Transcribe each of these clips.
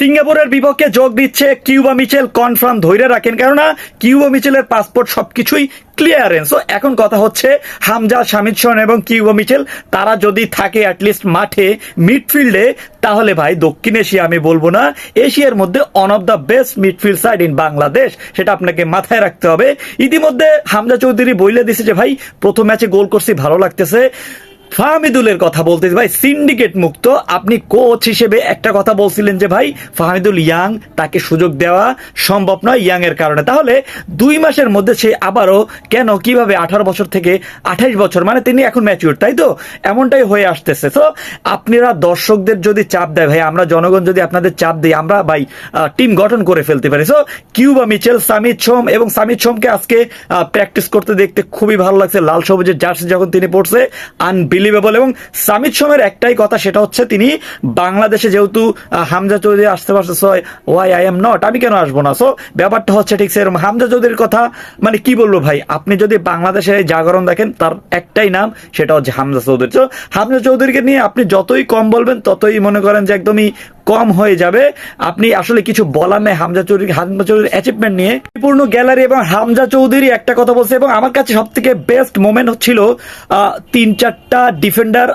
সিঙ্গাপুরের বিপক্ষে যোগ দিচ্ছে কিউবা মিচেল, কনফার্ম ধৈর্য রাখেন, কেননা কিউবা মিচেলের পাসপোর্ট সবকিছুই ক্লিয়ারেন্স এখন কথা হচ্ছে হামজা, শামিদ সোহেন এবং কিউবা মিচেল, তারা যদি থাকে অ্যাটলিস্ট মাঠে মিডফিল্ডে তাহলে ভাই দক্ষিণ এশিয়া আমি বলব না, এশিয়ার মধ্যে one of the best midfield side in Bangladesh, সেটা আপনাকে মাথায় রাখতে হবে। ইতিমধ্যে হামজা চৌধুরী বইলে দিছে যে, ভাই, প্রথম ম্যাচে গোল করছি, ভালো লাগতেছে। ফাহমিদুলের কথা বলতে ভাই সিন্ডিকেট মুক্ত। আপনি কোচ হিসেবে একটা কথা বলছিলেন যে ভাই, ফাহমিদুল ইয়াং, তাকে সুযোগ দেওয়া সম্ভব নয় ইয়াং এর কারণে। তাহলে দুই মাসের মধ্যে সে আবারও কেন, কীভাবে আঠারো বছর থেকে আঠাইশ বছর মানে তিনি এখন ম্যাচিউর তাই তো? এমনটাই হয়ে আসতেছে। তো আপনারা দর্শকদের যদি চাপ দেয় ভাই, আমরা জনগণ যদি আপনাদের চাপ দিই, আমরা ভাই টিম গঠন করে ফেলতে পারি। So Cuba Mitchell Shamit Som এবং সামিত সোমকে আজকে প্র্যাকটিস করতে দেখতে খুবই ভালো লাগছে। লাল সবুজের জার্সি যখন তিনি পড়ছে আনবিলিভেবল এবং সামিত সোমের একটাই কথা, সেটা হচ্ছে তিনি বাংলাদেশে যেহেতু হামজা চৌধুরী আসতে পারছে ওয়াই আই এম নট আমি কেন আসব না? সো ব্যাপারটা হচ্ছে ঠিক সেরকম। হামজা চৌধুরীর কথা মানে কি বলব ভাই? আপনি যদি বাংলাদেশের জাগরণ দেখেন, তার একটাই নাম, সেটা হচ্ছে হামজা চৌধুরী। তো হামজা চৌধুরীকে নিয়ে আপনি যতই কম বলবেন, ততই মনে করেন যে একদমই কম হয়ে যাবে। আপনি আসলে কিছু বলার নেই হামজা চৌধুরী, হামজা চৌধুরীর অ্যাচিভমেন্ট নিয়ে। পূর্ণ গ্যালারি এবং হামজা চৌধুরী একটা কথা বলছে এবং আমার কাছে সব থেকে বেস্ট মোমেন্ট হচ্ছিল তিন চারটা ডিফেন্ডার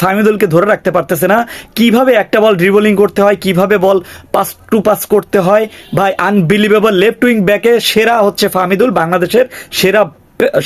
ফাহমিদুলকে ধরে রাখতে পারতেছে না। কীভাবে একটা বল ড্রিবলিং করতে হয়, কীভাবে বল পাস টু পাস করতে হয়। ভাই আনবিলিভেবল লেফট উইং ব্যাকে সেরা হচ্ছে ফাহমিদুল, বাংলাদেশের সেরা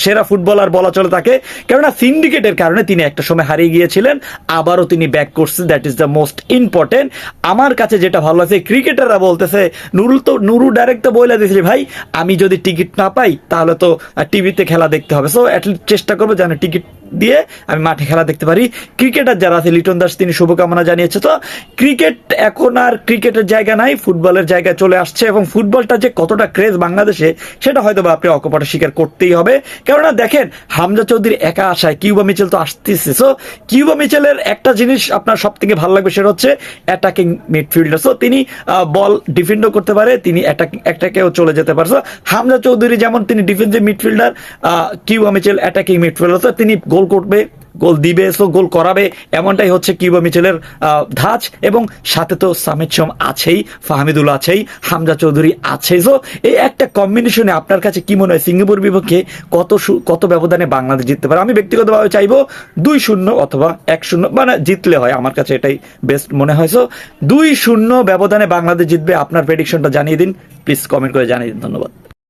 সেরা ফুটবলার বলা চলে তাকে। কেননা সিন্ডিকেটের কারণে তিনি একটা সময় হারিয়ে গিয়েছিলেন, আবারও তিনি ব্যাক করছে that is the most important আমার কাছে যেটা ভালো লাগছে, ক্রিকেটাররা বলতেছে, নুরুল তো নুরু ডাইরেক্ট তো বলে দিয়েছে ভাই, আমি যদি টিকিট না পাই, তাহলে তো টিভিতে খেলা দেখতে হবে। সো অ্যাটলিস্ট চেষ্টা করব যেন টিকিট দিয়ে আমি মাঠে খেলা দেখতে পারি। ক্রিকেটার যারা আছে লিটন দাস তিনি শুভকামনা জানিয়েছে। তো ক্রিকেট এখন আর ক্রিকেটের জায়গা নাই ফুটবলের জায়গায় চলে আসছে এবং ফুটবলটা যে কতটা ক্রেজ বাংলাদেশে সেটা হয়তো বা আপনি অকপটে স্বীকার করতেই হবে। কেননা দেখেন হামজা চৌধুরী একা আসায় কিউবা মিচেল তো আসতেছে। সো কিউবা মিচেলের একটা জিনিস আপনার সব থেকে ভালো লাগবে সেটা হচ্ছে অ্যাটাকিং মিডফিল্ডার সো তিনি বল ডিফেন্ডও করতে পারে তিনি অ্যাটাকেও চলে যেতে পারে। So, হামজা চৌধুরী যেমন তিনি defensive midfielder Cuba Mitchell attacking midfielder তো তিনি গোল করবে, গোল দিবে সো গোল করাবে, এমনটাই হচ্ছে কিউবা মিচেলের ধাঁচ এবং সাথে তো সামিদ সোম আছেই, ফাহমিদুল আছেই, হামজা চৌধুরী আছেই। সো এই একটা কম্বিনেশনে আপনার কাছে কি মনে হয় সিঙ্গাপুর বিপক্ষে কত কত ব্যবধানে বাংলাদেশ জিততে পারে? আমি ব্যক্তিগতভাবে চাইব দুই শূন্য অথবা এক শূন্য মানে জিতলে হয় আমার কাছে এটাই বেস্ট মনে হয়। সো দুই শূন্য ব্যবধানে বাংলাদেশ জিতবে, আপনার প্রেডিকশনটা জানিয়ে দিন প্লিজ কমেন্ট করে জানিয়ে দিন, ধন্যবাদ।